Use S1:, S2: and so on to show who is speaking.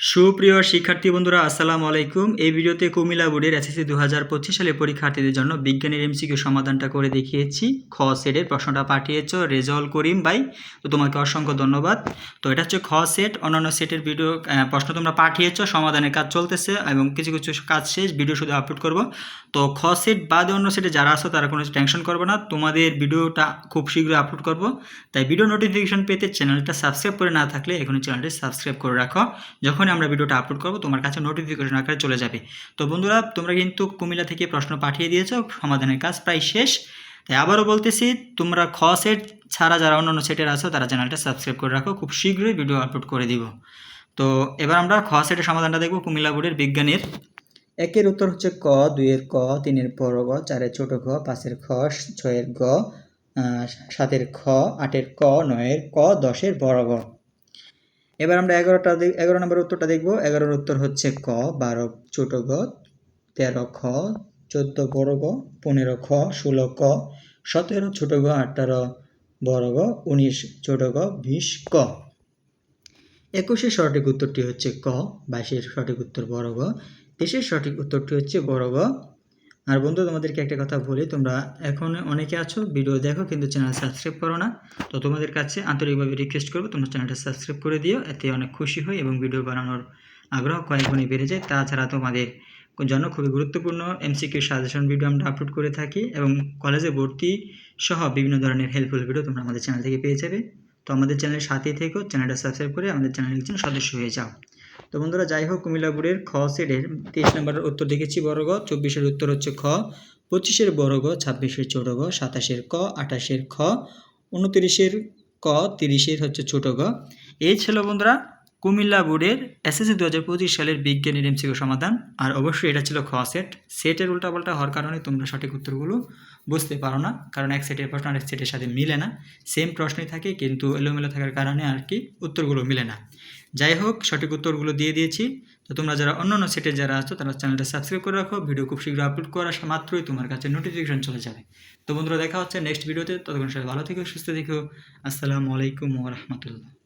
S1: সুপ্রিয় শিক্ষার্থী বন্ধুরা, আসসালামু আলাইকুম। এই ভিডিওতে কুমিল্লা বোর্ডের এসএসসি দু হাজার পঁচিশ সালে পরীক্ষার্থীদের জন্য বিজ্ঞানের এমসিকিউ সমাধানটা করে দেখিয়েছি। খ সেটের প্রশ্নটা পাঠিয়েছ, রেজল করিম ভাই। তো তোমাকে অসংখ্য ধন্যবাদ। তো এটা হচ্ছে খ সেট অন্যান্য সেটের ভিডিও প্রশ্ন তোমরা পাঠিয়েছ, সমাধানের কাজ চলতেছে এবং কিছু কিছু কাজ শেষ, ভিডিও শুধু আপলোড করব। তো খ সেট বাদে অন্য সেটে যারা আসো তারা কোনো টেনশন করবে না। তোমাদের ভিডিওটা খুব শীঘ্রই আপলোড করব। তাই ভিডিও নোটিফিকেশন পেতে চ্যানেলটা সাবস্ক্রাইব করে না থাকলে এখনই চ্যানেলটি সাবস্ক্রাইব করে রাখো। যখনই আমরা ভিডিওটা আপলোড করব, তোমার কাছে নোটিফিকেশন আকারে চলে যাবে। তো বন্ধুরা, তোমরা কিন্তু কুমিল্লা থেকে প্রশ্ন পাঠিয়ে দিয়েছ, সমাধানের কাজ প্রায় শেষ। তাই আবারও বলতেছি, তোমরা খ সেট ছাড়া যারা অন্যান্য সেটের আছো, তারা চ্যানেলটা সাবস্ক্রাইব করে রাখো, খুব শীঘ্রই ভিডিও আপলোড করে দিব। তো এবার আমরা খ সেটের সমাধানটা দেখব, কুমিল্লা বোর্ডের বিজ্ঞানের। একের উত্তর হচ্ছে ক, দুইয়ের ক, তিনের বড় গ, চারের ছোট গ পাঁচের খ, ছয়ের গ সাতের খ, আটের ক, নয়ের ক, দশের বড় গ। এবার আমরা এগারোটা এগারো নম্বর উত্তরটা দেখব। এগারোর উত্তর হচ্ছে ক, বারো ছোট গ, তেরো খ, চোদ্দ বড় গ, পনেরো খ, ষোলো ক, সতেরো ছোট গ, আঠারো বড় গ, উনিশ ছোট গ, বিশ ক। একুশের সঠিক উত্তরটি হচ্ছে ক, বাইশের সঠিক উত্তর বড় গ, তেইশের সঠিক উত্তরটি হচ্ছে বড় গ আর বন্ধু, তোমাদেরকে একটা কথা বলি। তোমরা এখন অনেকে আছো, ভিডিও দেখো, কিন্তু চ্যানেল সাবস্ক্রাইব করো না। তো তোমাদের কাছে আন্তরিকভাবে রিকোয়েস্ট করব, তোমরা চ্যানেলটা সাবস্ক্রাইব করে দিও, এতে অনেক খুশি হই এবং ভিডিও বানানোর আগ্রহ কয়েক গুণে বেড়ে যায়। তাছাড়া তোমাদের জন্য খুবই গুরুত্বপূর্ণ এমসিকিউ সাজেশন ভিডিও আমরা আপলোড করে থাকি এবং কলেজে ভর্তি সহ বিভিন্ন ধরনের হেল্পফুল ভিডিও তোমরা আমাদের চ্যানেল থেকে পেয়ে যাবে। তো আমাদের চ্যানেলের সাথেই থেকেও চ্যানেলটা সাবস্ক্রাইব করে আমাদের চ্যানেলের একজন সদস্য হয়ে যাও। তো বন্ধুরা, যাই হোক কুমিল্লা বোর্ডের খ সেটের তেইশ নম্বরের উত্তর দেখেছি বড় গ, চব্বিশের উত্তর হচ্ছে খ, পঁচিশের বড় গ, ছাব্বিশের ছোট সাতাশের ক, আঠাশের খ, উনতিরিশের ক, তিরিশের হচ্ছে ছোট গ। এই ছিল বন্ধুরা কুমিল্লা বোর্ডের এসএসসি দু হাজার পঁচিশ সালের বিজ্ঞানের এমসিকিউ সমাধান। আর অবশ্যই এটা ছিল খ সেট। সেটের উল্টাপাল্টা হওয়ার কারণে তোমরা সঠিক উত্তরগুলো বুঝতে পারো না, কারণ এক সেটের প্রশ্ন আরেক সেটের সাথে মিলে না। সেম প্রশ্নই থাকে, কিন্তু এলোমেলো থাকার কারণে আর কি উত্তরগুলো মিলে না। যাই হোক, সঠিক উত্তরগুলো দিয়ে দিয়েছি। তো তোমরা যারা অন্য অন্য সেটে যারা আছো, তারা চ্যানেলটা সাবস্ক্রাইব করে রাখো। ভিডিও খুব শীঘ্র আপলোড করা মাত্রই তোমার কাছে নোটিফিকেশন চলে যাবে। তো বন্ধুরা, দেখা হচ্ছে নেক্সট ভিডিওতে ততক্ষণ সবাই ভালো থেকো, সুস্থ থেকো। আসসালামু আলাইকুম ওয়া রাহমাতুল্লাহ।